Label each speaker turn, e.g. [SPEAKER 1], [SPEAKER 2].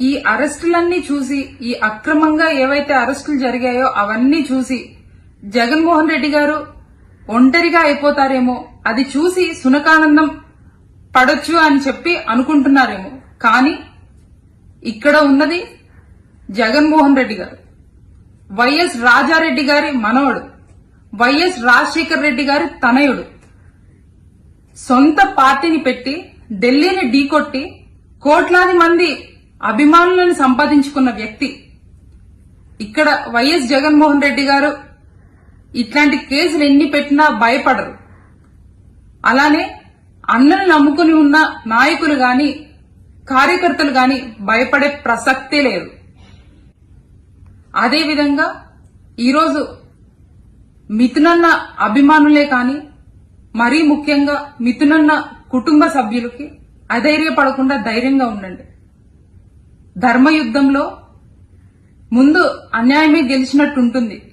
[SPEAKER 1] ఈ అరెస్టులన్నీ చూసి ఈ అక్రమంగా ఏవైతే అరెస్టులు జరిగాయో అవన్నీ చూసి జగన్మోహన్ రెడ్డి గారు ఒంటరిగా అయిపోతారేమో అది చూసి సునకానందం పడొచ్చు అని చెప్పి అనుకుంటున్నారేమో. కానీ ఇక్కడ ఉన్నది జగన్మోహన్ రెడ్డి గారు. వైఎస్ రాజారెడ్డి గారి మనవడు. వైఎస్ రాజశేఖర్ రెడ్డి గారి తనయుడు. సొంత పార్టీని పెట్టి ఢిల్లీని ఢీకొట్టి కోట్లాది మంది అభిమానులను సంపాదించుకున్న వ్యక్తి. ఇక్కడ వైఎస్ జగన్మోహన్ రెడ్డి గారు ఇట్లాంటి కేసులు ఎన్ని పెట్టినా భయపడరు. అలానే అన్నను నమ్ముకుని ఉన్న నాయకులు గాని కార్యకర్తలు గాని భయపడే ప్రసక్తే లేదు. అదేవిధంగా ఈరోజు మిథునన్న అభిమానులే కాని మరీ ముఖ్యంగా మిథునన్న కుటుంబ సభ్యులకి అధైర్యపడకుండా ధైర్యంగా ఉండండి. ధర్మయుద్ధంలో ముందు అన్యాయమే గెలిచినట్టుంటుంది.